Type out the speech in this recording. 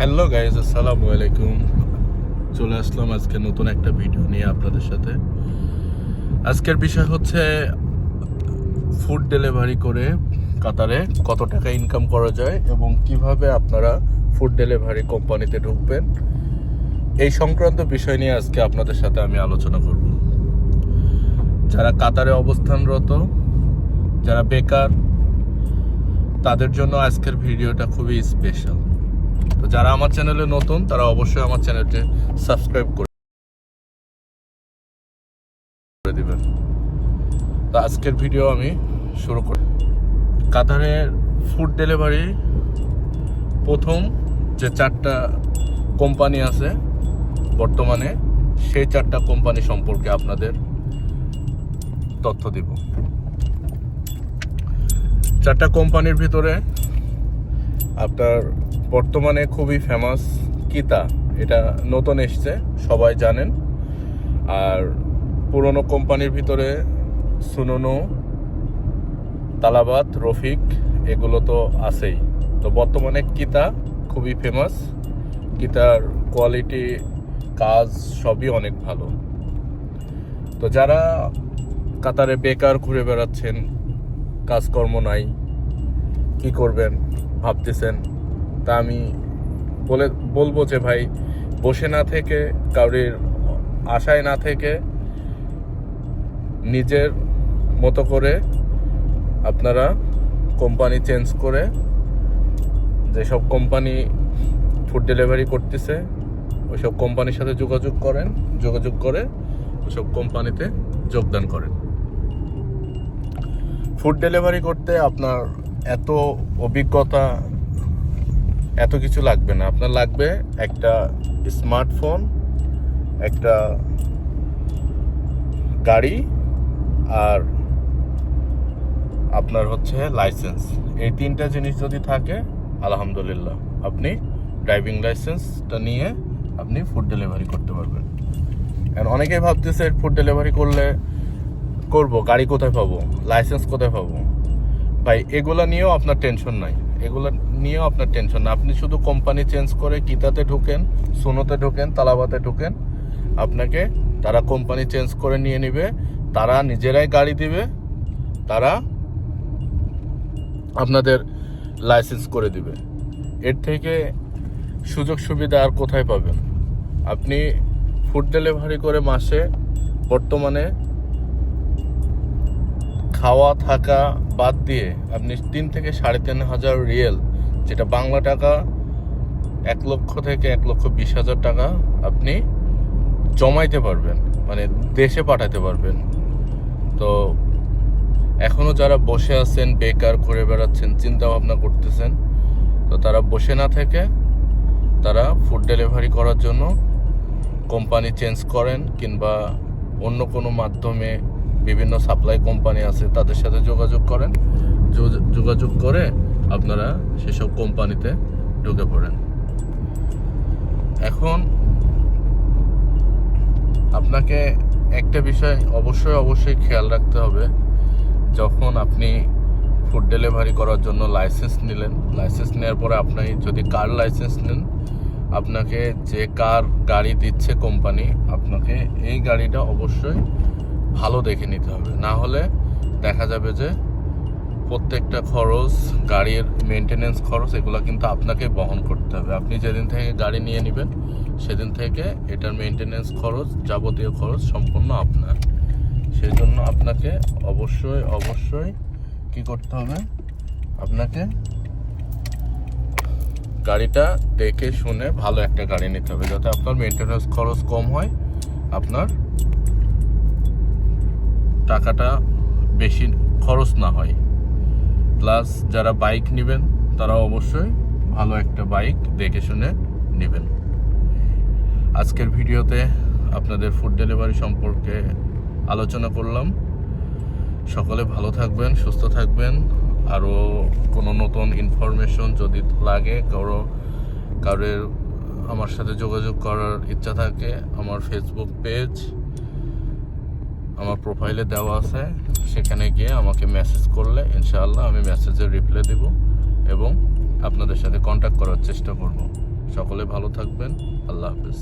Hello guys আসসালামু আলাইকুম চলে আসলাম আজকে নতুন একটা ভিডিও নিয়ে আপনাদের সাথে। আজকের বিষয় হচ্ছে ফুড ডেলিভারি করে কাতারে কত টাকা ইনকাম করা যায় এবং কীভাবে আপনারা ফুড ডেলিভারি কোম্পানিতে ঢুকবেন। এই সংক্রান্ত বিষয় নিয়ে আজকে আপনাদের সাথে আমি আলোচনা করব। যারা কাতারে অবস্থানরত, যারা বেকার, তাদের জন্য আজকের ভিডিওটা খুবই স্পেশাল তো যারা আমার চ্যানেলে নতুন, তারা অবশ্যই আমার চ্যানেলটি সাবস্ক্রাইব করে দেবেন। তো আজকের ভিডিও আমি শুরু করি। কাতারের ফুড ডেলিভারি প্রথম যে চারটা কোম্পানি আছে বর্তমানে, সেই চারটা কোম্পানি সম্পর্কে আপনাদের তথ্য দিব। চারটা কোম্পানির ভিতরে আপনার বর্তমানে খুবই ফেমাস কিতা। এটা নতুন এসছে, সবাই জানেন। আর পুরনো কোম্পানির ভিতরে সুননু, তালাবাত, রফিক, এগুলো তো আছেই। তো বর্তমানে কিতা খুবই ফেমাস কিতার কোয়ালিটি কাজ সবই অনেক ভালো। তো যারা কাতারে বেকার ঘুরে বেড়াচ্ছেন, কাজকর্ম নাই, কি করবেন, ভাবতেছেন তা আমি বলে, বলব যে ভাই, বসে না থেকে, কাউরির আশায় না থেকে নিজের মতো করে আপনারা কোম্পানি চেঞ্জ করে যেসব কোম্পানি ফুড ডেলিভারি করতেছে, ওইসব কোম্পানির সাথে যোগাযোগ করেন, যোগাযোগ করে ওইসব কোম্পানিতে যোগদান করেন। ফুড ডেলিভারি করতে আপনার এত অভিজ্ঞতা এত কিছু লাগবে না। আপনার লাগবে একটা স্মার্টফোন, একটা গাড়ি আর আপনার হচ্ছে লাইসেন্স। এই তিনটা জিনিস যদি থাকে, আলহামদুলিল্লাহ, আপনি ড্রাইভিং লাইসেন্সটা নিয়ে আপনি ফুড ডেলিভারি করতে পারবেন। আর অনেকেই ভাবতেছে ফুড ডেলিভারি করলে করব, গাড়ি কোথায় পাবো, লাইসেন্স কোথায় পাবো? ভাই, এগুলা নিয়েও আপনার টেনশন নাই। এগুলো নিয়েও আপনার টেনশন না। আপনি শুধু কোম্পানি চেঞ্জ করে কিতাতে ঢুকেন, সোনোতে ঢুকেন, তালাবাতে ঢুকেন, আপনাকে তারা কোম্পানি চেঞ্জ করে নিয়ে নিবে, তারা নিজেরাই গাড়ি দিবে, তারা আপনাদের লাইসেন্স করে দিবে। এর থেকে সুযোগ সুবিধা আর কোথায় পাবেন? আপনি ফুড ডেলিভারি করে মাসে বর্তমানে খাওয়া থাকা বাদ দিয়ে আপনি তিন থেকে সাড়ে তিন হাজার রিয়েল, যেটা বাংলা টাকা, এক লক্ষ থেকে এক লক্ষ বিশ হাজার টাকা আপনি জমাইতে পারবেন মানে দেশে পাঠাতে পারবেন। তো এখনও যারা বসে আছেন, বেকার ঘুরে বেড়াচ্ছেন চিন্তা ভাবনা করতেছেন, তো তারা বসে না থেকে তারা ফুড ডেলিভারি করার জন্য কোম্পানি চেঞ্জ করেন কিংবা অন্য কোনো মাধ্যমে বিভিন্ন সাপ্লাই কোম্পানি আছে, তাদের সাথে যোগাযোগ করেন। যোগাযোগ করে আপনারা সেসব কোম্পানিতে ঢুকে পড়েন। এখন আপনাকে একটা বিষয় অবশ্যই অবশ্যই খেয়াল রাখতে হবে। যখন আপনি ফুড ডেলিভারি করার জন্য লাইসেন্স নিলেন লাইসেন্স নেওয়ার পরে আপনি যদি কার লাইসেন্স নেন, আপনাকে যে কার গাড়ি দিচ্ছে কোম্পানি আপনাকে এই গাড়িটা অবশ্যই ভালো দেখে নিতে হবে। না হলে দেখা যাবে যে প্রত্যেকটা খরচ, গাড়ির মেনটেনেন্স খরচ, এগুলো কিন্তু আপনাকে বহন করতে হবে। আপনি যেদিন থেকে গাড়ি নিয়ে নেবেন, সেদিন থেকে এটার মেনটেনেন্স খরচ, যাবতীয় খরচ সম্পূর্ণ আপনার। সেই জন্য আপনাকে অবশ্যই অবশ্যই কি করতে হবে? আপনাকে গাড়িটা দেখে শুনে ভালো একটা গাড়ি নিতে হবে, যাতে আপনার মেনটেনেন্স খরচ কম হয়, আপনার টাকাটা বেশি খরচ না হয়। প্লাস যারা বাইক নেবেন, তারা অবশ্যই ভালো একটা বাইক দেখে শুনে নেবেন। আজকের ভিডিওতে আপনাদের ফুড ডেলিভারি সম্পর্কে আলোচনা করলাম। সকলে ভালো থাকবেন, সুস্থ থাকবেন। আরও কোনো নতুন ইনফরমেশন যদি লাগে, কারও, কারোর, আমার সাথে যোগাযোগ করার ইচ্ছা থাকে, আমার ফেসবুক পেজ আমার প্রোফাইলে দেওয়া আছে, সেখানে গিয়ে আমাকে মেসেজ করলে ইনশাআল্লাহ আমি মেসেজের রিপ্লাই দেব এবং আপনাদের সাথে কন্ট্যাক্ট করার চেষ্টা করব। সকলে ভালো থাকবেন, আল্লাহ হাফেজ।